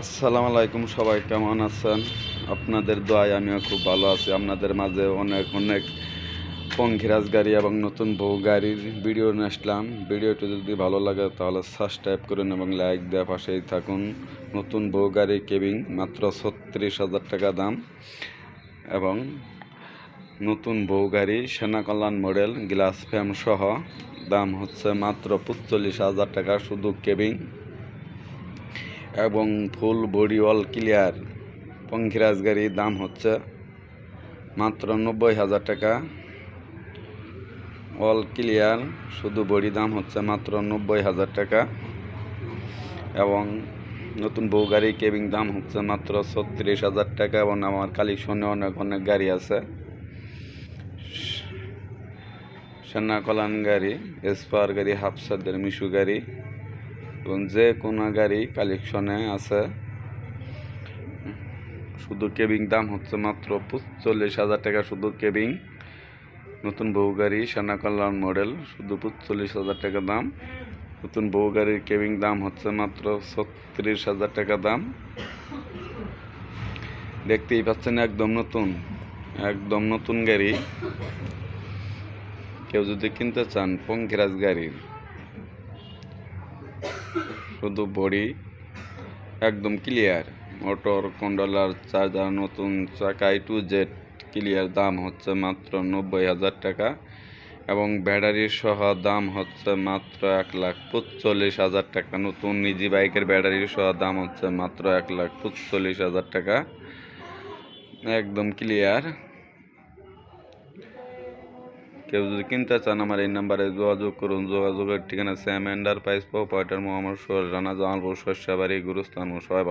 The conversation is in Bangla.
আসসালামু আলাইকুম সবাই, কেমন আছেন? আপনাদের দোয়ায় আমিও খুব ভালো আছি। আপনাদের মাঝে অনেক অনেক পঙ্খিরাজ গাড়ি এবং নতুন বউ গাড়ির ভিডিও নিয়ে আসলাম। ভিডিওটি যদি ভালো লাগে তাহলে সাবস্ক্রাইব করুন এবং লাইক দেওয়া পাশেই থাকুন। নতুন বউ গাড়ি কেবিং মাত্র ছত্রিশ হাজার টাকা দাম এবং নতুন বউ গাড়ি, সেনা কল্যাণ মডেল, গ্লাস ফ্যাম সহ দাম হচ্ছে মাত্র পঁচল্লিশ হাজার টাকা। শুধু কেবিং এবং full body all clear. Pankhiraj গাড়ির দাম হচ্ছে মাত্র নব্বই হাজার টাকা। অল ক্লিয়ার, শুধু বডি দাম হচ্ছে মাত্র নব্বই হাজার টাকা। এবং নতুন বউ গাড়ি কেবিং দাম হচ্ছে মাত্র ছত্রিশ হাজার টাকা এবং আমার কালেকশনে অনেক অনেক গাড়ি আছে। সেনা কলান গাড়ি এসপার গাড়ি, হাফসাদের মিশু গাড়ি। এবং যে কোনো গাড়ি কালেকশনে আছে। শুধু কেবিং দাম হচ্ছে মাত্র পঁচল্লিশ হাজার টাকা, শুধু কেবিং নতুন বহু গাড়ি, সেনা কল্যাণ মডেল শুধু পঁচল্লিশ হাজার টাকা দাম। নতুন বহু গাড়ির কেবিং দাম হচ্ছে মাত্র ছত্রিশ হাজার টাকা দাম। দেখতেই পাচ্ছেন একদম নতুন একদম নতুন গাড়ি। কেউ যদি কিনতে চান পঙ্কিরাজ গাড়ির। শুধু বডি, একদম ক্লিয়ার মোটর কন্ট্রোলার চার্জার নতুন চাকাই টু জেড ক্লিয়ার দাম হচ্ছে মাত্র নব্বই হাজার টাকা এবং ব্যাটারির সহ দাম হচ্ছে মাত্র এক লাখ পঁচল্লিশ হাজার টাকা। নতুন নিজি বাইকের ব্যাটারির সহ দাম হচ্ছে মাত্র এক লাখ পঁচল্লিশ হাজার টাকা। একদম ক্লিয়ার কেউ যদি কিনতে চান আমার এই নাম্বারে যোগাযোগ করুন। যোগাযোগের ঠিকানা স্যাম পাইস প্রোপাইটার মোহাম্মদ সোহেল রানা জামালপুর শস্যাবাড়ি, গুরুস্থান সবাই